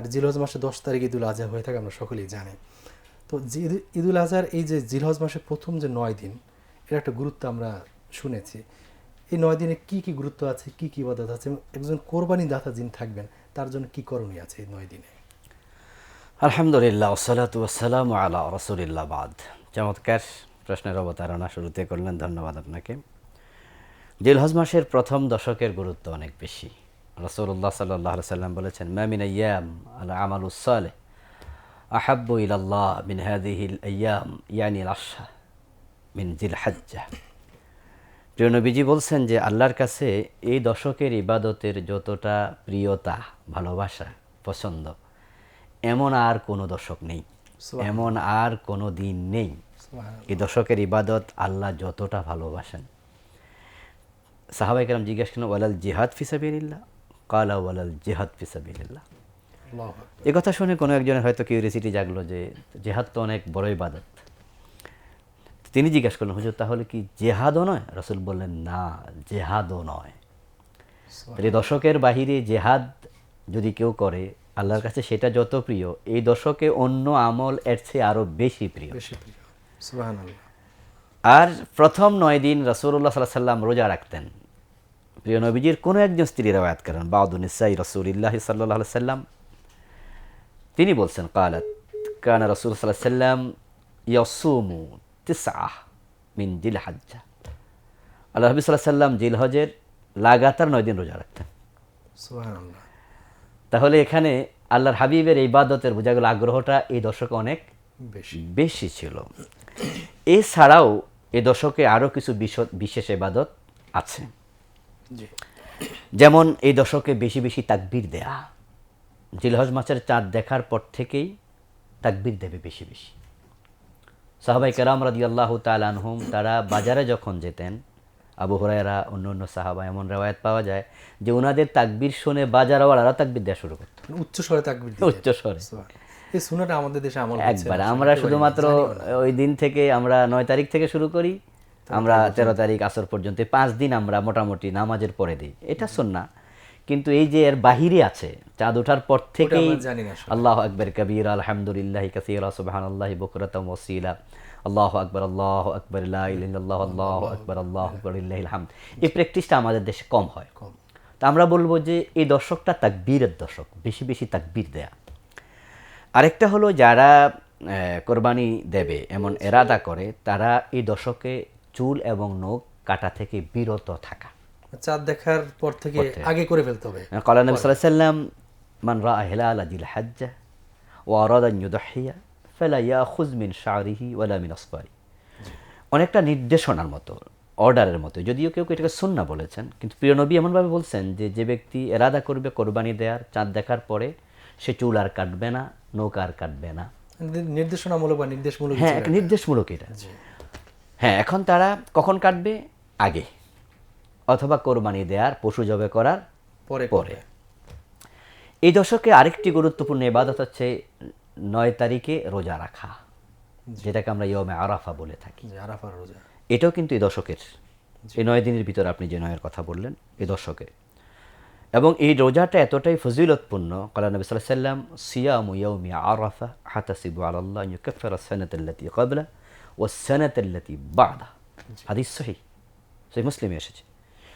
আর জিলহজ মাসে দশ তারিখ ঈদুল আজহা হয়ে থাকে, আমরা সকলেই জানি। তো ঈদুল আজহার এই যে জিলহজ মাসের প্রথম যে নয় দিন, এর একটা গুরুত্ব আমরা শুনেছি। এই নয় দিনে কি কি গুরুত্ব আছে, কি কি ইবাদত আছে? একজন কোরবানি দাতা যিনি থাকবেন, তার জন্য কি করণীয় আছে এই নয় দিনে? আলহামদুলিল্লাহ ওসালাতু ওসালাম আলা রসুলিল্লাহ বাদ। চমৎকার প্রশ্নের অবতারণা শুরুতে করলেন, ধন্যবাদ আপনাকে। জিলহজ মাসের প্রথম দশকের গুরুত্ব অনেক বেশি। রসুল্লাহ সাল্লাহ সাল্লাম বলেছেন মামিন আয়াম আল আমাল উসালে আহাব্বু ইলাল্লাহ মিন হাদিহিল ইয়ানি আশা মিন জিল হাজ্জা প্রিয় নবীজি বলছেন যে আল্লাহর কাছে এই দশকের ইবাদতের যতটা প্রিয়তা ভালোবাসা পছন্দ এমন আর কোনো দশক নেই। এমন আর কোনো দিন নেই। এই দশকের ইবাদত আল্লাহ যতটা ভালোবাসেন। সাহাবাই কেরাম জিজ্ঞেস করেন ওয়ালাল জিহাদ ফিসাবিল্লাহ কালা ওয়ালাল জিহাদ ফিসাবিল্লাহ এ কথা শুনে কোনো একজনের হয়তো কিউরিয়াসিটি জাগলো যে জেহাদ তো অনেক বড় ইবাদত। তিনি জিজ্ঞাসা করলেন হুজুর তাহলে কি জেহাদও নয়? রসুল বললেন না জেহাদও নয়। তাহলে দশকের বাহিরে জেহাদ যদি কেউ করে আল্লাহর কাছে সেটা যত প্রিয় এই দশকে অন্য আমল এর চেয়ে আরও বেশি প্রিয়। আর প্রথম নয় দিন রসুল্লাহ সাল্লাহ সাল্লাম রোজা রাখতেন। প্রিয় নবীজির কোনো একজন স্ত্রী রেওয়ায়াত করেন। বাউদুনিসাই রসুলিল্লাহ সাল্লাহ সাল্লাম তিনি বলছেন কালাত কানা রসুল সাল্লাহ সাল্লাম ইয়াসুমু তিসআহ মিন জিল হাজ্জা আল্লাহ নবী সাল্লাহ সাল্লাম জিল হজের লাগাতার নয় দিন রোজা রাখতেন। তাহলে এখানে আল্লাহর হাবিবের এই ইবাদতের বোঝা গেল আগ্রহটা এই দশকে অনেক বেশি। বেশি ছিল। এছাড়াও এ দশকে আরও কিছু বিশ- বিশেষ এবাদত আছে। যেমন এই দশকে বেশি বেশি তাকবির দেয়া। জিলহজ মাসের চাঁদ দেখার পর থেকেই তাকবির দেবে বেশি বেশি। সাহাবাই কেরাম রাদি আল্লাহ তালানহুম তারা বাজারে যখন যেতেন আবু হরাইরা অন্য অন্য সাহাবা এমন রেওয়ায়ত পাওয়া যায় যে ওনাদের তাকবির শুনে বাজারওয়ালারা তাকবির দেওয়া শুরু করত। মানে উচ্চ স্বরে তাকবির উচ্চ স্বরে। এই সুনাটা আমাদের দেশে আমল একবার আমরা শুধুমাত্র ওই দিন থেকে আমরা নয় তারিখ থেকে শুরু করি আমরা তেরো তারিখ আসর পর্যন্ত পাঁচ দিন আমরা মোটামুটি নামাজের পরে দিই। এটা না কিন্তু এই যে এর বাহিরে আছে চাঁদ ওঠার পর থেকেই। আল্লাহ আকবর কবির আলহামদুলিল্লাহ কাসিরা সুবাহান আল্লাহ বকরতম ওসিলা আল্লাহ আকবর আল্লাহ আকবর আল্লাহ আল্লাহ আকবর আল্লাহ আকবর হামদ। এই প্র্যাকটিসটা আমাদের দেশে কম হয়। তা আমরা বলব যে এই দশকটা তাকবীরের দর্শক বেশি বেশি তাকবীর দেয়া। আরেকটা হলো যারা কোরবানি দেবে এমন এরাদা করে তারা এই দশকে চুল এবং নখ কাটা থেকে বিরত থাকা। চাঁদ দেখার পর থেকে আগে করে ফেলতে হবে। কলা নবী সাল্লাহ সাল্লাম মান রা হেলাল আজিল হাজ্জা ও আরাদান ইউদহিয়া ফেলা ইয়াখুজ মিন শাহরিহি ওয়ালা মিন আসফারি। অনেকটা নির্দেশনার মতো অর্ডারের মতো। যদিও কেউ কেউ এটাকে সুন্না বলেছেন কিন্তু প্রিয় নবী এমনভাবে বলছেন যে যে ব্যক্তি এরাদা করবে কোরবানি দেওয়ার চাঁদ দেখার পরে সে চুল আর কাটবে না নৌকা আর কাটবে না। নির্দেশনামূলক বা নির্দেশমূলক হ্যাঁ নির্দেশমূলক এটা। হ্যাঁ এখন তারা কখন কাটবে? আগে। অথবা কোরবানি দেওয়ার পশু জবে করার পরে পরে। এই দশকে আরেকটি গুরুত্বপূর্ণ ইবাদত হচ্ছে নয় তারিখে রোজা রাখা যেটাকে আমরা ইয়মে আরাফা বলে থাকি। জি, আরাফার রোজা। এটাও কিন্তু এই দশকের। এই নয় দিনের ভিতরে আপনি যে নয়ের কথা বললেন এই দশকে। এবং এই রোজাটা এতটাই ফজিলতপূর্ণ কালা নবী সাল্লাম সিয়াম ইয়ৌমি আরাফা হাতাসিবু আল্লাহ ইউকাফির সানাতাল্লাতি কবলা ও সানাতাল্লাতি বাদা হাদিস সহি সেই মুসলিমে এসেছে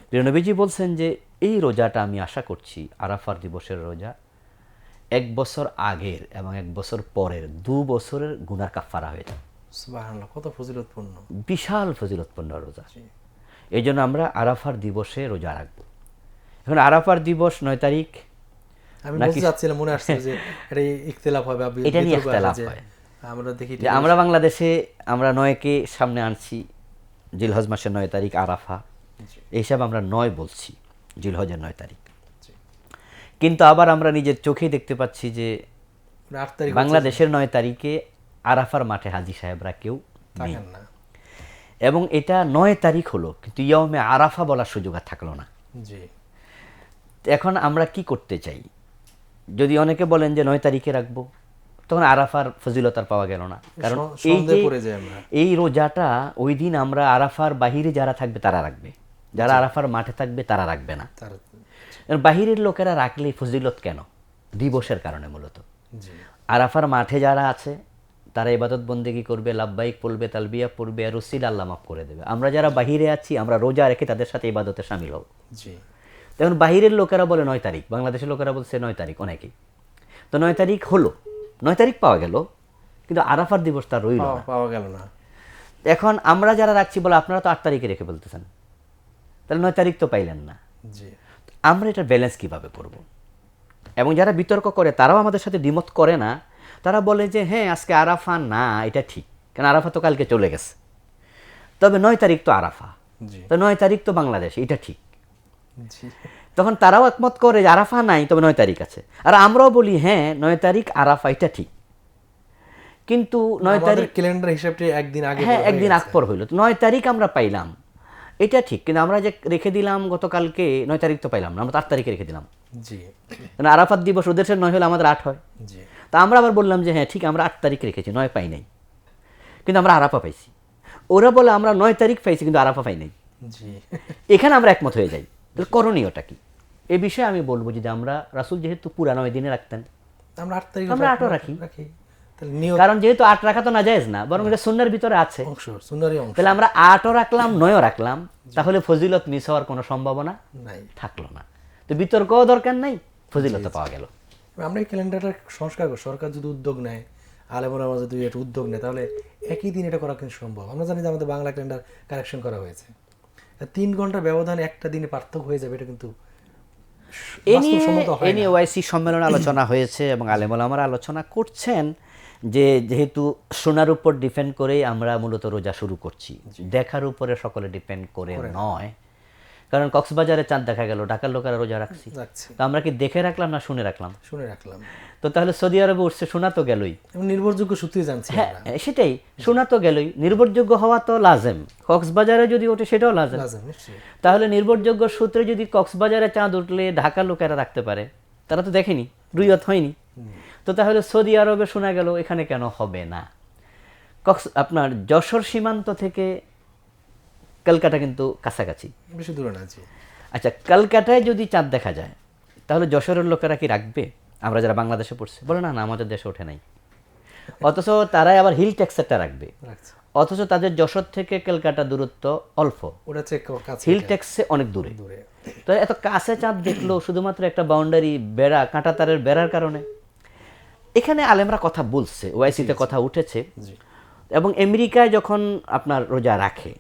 প্রিয় নবীজি বলছেন যে এই রোজাটা আমি আশা করছি আরাফার দিবসের রোজা এক বছর আগের এবং এক বছর পরের দু বছরের গুনার কাফারা হয়ে যায় কত ফজিলতপূর্ণ। বিশাল ফজিলতপূর্ণ রোজা। এই জন্য আমরা আরাফার দিবসে রোজা রাখব। এখন আরাফার দিবস নয় তারিখ? আমি বলতে চাচ্ছিলাম মনে আসছে যে এটা ইখতিলাফ হবে এটা নিয়ে আছে ইখতিলাফ যে হয়। আমরা দেখি যে আমরা বাংলাদেশে আমরা নয়কে সামনে আনছি জিলহজ মাসের নয় তারিখ আরাফা। এইসব আমরা নয় বলছি জিলহজের নয় তারিখ। কিন্তু আবার আমরা নিজের চোখেই দেখতে পাচ্ছি যে বাংলাদেশের নয় তারিখে আরাফার মাঠে হাজি সাহেবরা কেউ নেই। থাকেন না। এবং এটা নয় তারিখ হলো কিন্তু ইয়মে আরাফা বলার সুযোগ আর থাকল না। এখন আমরা কি করতে চাই? যদি অনেকে বলেন যে নয় তারিখে রাখব তখন আরাফার ফজিলতার পাওয়া গেল না। কারণ এই যে। এই রোজাটা ওই দিন আমরা আরাফার বাহিরে যারা থাকবে তারা রাখবে। যারা আরাফার মাঠে থাকবে তারা রাখবে না। বাহিরের লোকেরা রাখলে ফজিলত কেন? দিবসের কারণে মূলত। আরাফার মাঠে যারা আছে তারা ইবাদত বন্দেগি করবে লাভবাইক পড়বে তালবিয়া পড়বে আর রসিল আল্লাহ মাফ করে দেবে। আমরা যারা বাহিরে আছি আমরা রোজা রেখে তাদের সাথে ইবাদতে সামিল হব। জি। তেমন বাহিরের লোকেরা বলে নয় তারিখ বাংলাদেশের লোকেরা বলছে নয় তারিখ অনেকেই। তো নয় তারিখ হলো। নয় তারিখ পাওয়া গেল কিন্তু আরাফার দিবস তার রইল পাওয়া গেল না। এখন আমরা যারা রাখছি বলে আপনারা তো আট তারিখে রেখে বলতেছেন। তাহলে নয় তারিখ তো পাইলেন না। আমরা এটা ব্যালেন্স কীভাবে করব। এবং যারা বিতর্ক করে তারাও আমাদের সাথে দ্বিমত করে না। তারা বলে যে হ্যাঁ আজকে আরাফা না এটা ঠিক। কারণ আরাফা তো কালকে চলে গেছে। তবে নয় তারিখ তো আরাফা। তো নয় তারিখ তো বাংলাদেশ এটা ঠিক। তখন তারাও একমত করে যে আরাফা নাই তবে নয় তারিখ আছে। আর আমরাও বলি হ্যাঁ নয় তারিখ আরাফা এটা ঠিক। কিন্তু নয় তারিখ ক্যালেন্ডার হিসাবটি একদিন আগে হ্যাঁ একদিন গেছে। আগ পর হইল। তো নয় তারিখ আমরা পাইলাম। এটা ঠিক কিন্তু আমরা যে রেখে দিলাম গতকালকে নয় তারিখ তো পাইলাম না আমরা আট তারিখে রেখে দিলাম। জি। কারণ আরাফাত দিবস ওদের নয় হলে আমাদের আট হয়। জি। তা আমরা আবার বললাম যে হ্যাঁ ঠিক আমরা আট তারিখ রেখেছি নয় পাই নাই। কিন্তু আমরা আরাফা পাইছি। ওরা বলে আমরা নয় তারিখ পাইছি কিন্তু আরাফা পাই নাই। জি। এখানে আমরা একমত হয়ে যাই। তাহলে করণীয়টা কি? এ বিষয়ে আমি বলব যদি আমরা রাসুল যেহেতু পুরা নয় দিনে রাখতেন। আমরা আট তারিখ আমরা আটও রাখি। কারণ যেহেতু আট রাখা তো না যায়জ না বরং এটা সুন্নার ভিতরে আছে। তাহলে আমরা আটও রাখলাম নয়ও রাখলাম তাহলে ফজিলত মিস হওয়ার কোনো সম্ভাবনা নাই। থাকল না। তো বিতর্কও দরকার নাই ফজিলত পাওয়া গেল। আমরা এই ক্যালেন্ডারটা সংস্কার করি। সরকার যদি উদ্যোগ নেয় আলেমরা যদি একটা উদ্যোগ নেয় তাহলে একই দিন এটা করা কিন্তু সম্ভব। আমরা জানি যে আমাদের বাংলা ক্যালেন্ডার কারেকশন করা হয়েছে। তিন ঘণ্টার ব্যবধানে একটা দিনে পার্থক্য হয়ে যাবে এটা কিন্তু এ নিয়ে বাস্তবসম্মত এ নিয়ে ওয়াইসি সম্মেলনে আলোচনা হয়েছে এবং আলেমুল আমার আলোচনা করছেন যে যেহেতু সোনার উপর ডিপেন্ড করেই আমরা মূলত রোজা শুরু করছি। দেখার উপরে সকলে ডিপেন্ড করে নয়। কারণ কক্সবাজারে চাঁদ দেখা গেল ঢাকার লোকেরা রোজা রাখছি। তো আমরা কি দেখে রাখলাম না শুনে রাখলাম? শুনে রাখলাম। তো তাহলে সৌদি আরবে উঠছে শোনা তো গেলই। নির্ভরযোগ্য সূত্রে জানছি হ্যাঁ সেটাই শোনা তো গেলই। নির্ভরযোগ্য হওয়া তো লাজেম। কক্সবাজারে যদি ওঠে সেটাও লাজেম। তাহলে নির্ভরযোগ্য সূত্রে যদি কক্সবাজারে চাঁদ উঠলে ঢাকার লোকেরা রাখতে পারে। তারা তো দেখেনি রুইয়ত হয়নি। তো তাহলে সৌদি আরবে শোনা গেল এখানে কেন হবে না? কক্স আপনার যশোর সীমান্ত থেকে কলকাতা কিন্তু কাছাকাছি। বেশি দূরে না আচ্ছা কলকাতায় যদি চাঁদ দেখা যায় তাহলে যশোরের লোকেরা কি রাখবে? আমরা যারা বাংলাদেশে পড়ছি বলে না না আমাদের দেশে ওঠে নাই। অথচ তারাই আবার হিল ট্যাক্সেরটা রাখবে। অথচ তাদের যশোর থেকে কলকাতা দূরত্ব অল্প। ওটা চেক কাছে হিল ট্যাক্সে অনেক দূরে। দূরে। তো এত কাছে চাঁদ দেখল শুধুমাত্র একটা বাউন্ডারি বেড়া কাঁটা তারের বেড়ার কারণে। এখানে আলেমরা কথা বলছে ওআইসিতে কথা উঠেছে। এবং আমেরিকায় যখন আপনার রোজা রাখে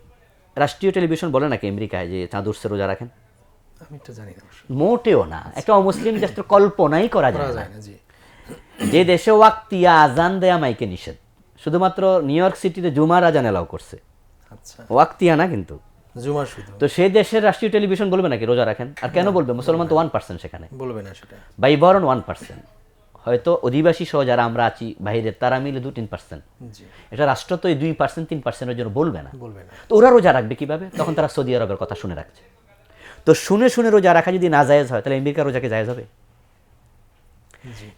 রাষ্ট্রীয় টেলিভিশন বলে নাকি আমেরিকায় যে চাঁদ উঠছে রোজা রাখেন? আমি এটা জানি না মোটেও না একটা অমুসলিম দেশ তো কল্পনাই করা যায় না। যে দেশে ওয়াক্তিয়া আজান দেয়া মাইকে নিষেধ শুধুমাত্র নিউ ইয়র্ক সিটিতে জুমার আজান এলাও করছে। আচ্ছা। ওয়াক্তিয়া না কিন্তু। জুমার শুধু। তো সেই দেশের রাষ্ট্রীয় টেলিভিশন বলবে নাকি রোজা রাখেন? আর কেন বলবে? মুসলমান তো ওয়ান পার্সেন্ট সেখানে। বলবে না সেটা। বাইবরণ ওয়ান পার্সেন্ট হয়তো অধিবাসী সহ যারা আমরা আছি বাইরে তারা মিলে দু তিন পার্সেন্ট এটা রাষ্ট্র তো এই দুই পার্সেন্ট তিন পার্সেন্টের জন্য বলবে না। বলবে না। তো ওরা রোজা রাখবে কীভাবে? তখন তারা সৌদি আরবের কথা শুনে রাখছে। তো শুনে শুনে রোজা রাখা যদি না জায়েজ হয় তাহলে আমেরিকা রোজাকে জায়েজ হবে?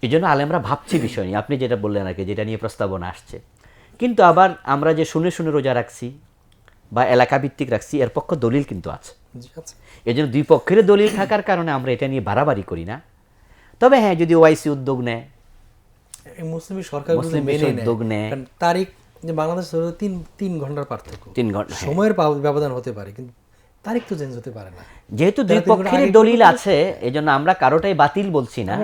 এই জন্য আলেমরা ভাবছি বিষয় নিয়ে। আপনি যেটা বললেন আর কি যেটা নিয়ে প্রস্তাবনা আসছে। কিন্তু আবার আমরা যে শুনে শুনে রোজা রাখছি বা এলাকা ভিত্তিক রাখছি এর পক্ষ দলিল কিন্তু আছে। এই জন্য দুই পক্ষের দলিল থাকার কারণে আমরা এটা নিয়ে বাড়াবাড়ি করি না। তবে হ্যাঁ যদি ওআইসি উদ্যোগ নেয় মুসলিম সরকার উদ্যোগ নেয়। তারিখ যে বাংলাদেশ তিন তিন ঘণ্টার পার্থক্য। তিন ঘণ্টা হ্যাঁ। সময়ের ব্যবধান হতে পারে কিন্তু তারিখ তো চেঞ্জ হতে পারে না। যেহেতু দুই তারা পক্ষের দলিল আছে এই জন্য আমরা কারোটাই বাতিল বলছি না।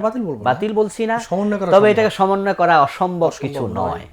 বাতিল বলছি না। সমন্বয় করা তবে এটাকে সমন্বয় করা অসম্ভব কিছু। নয়।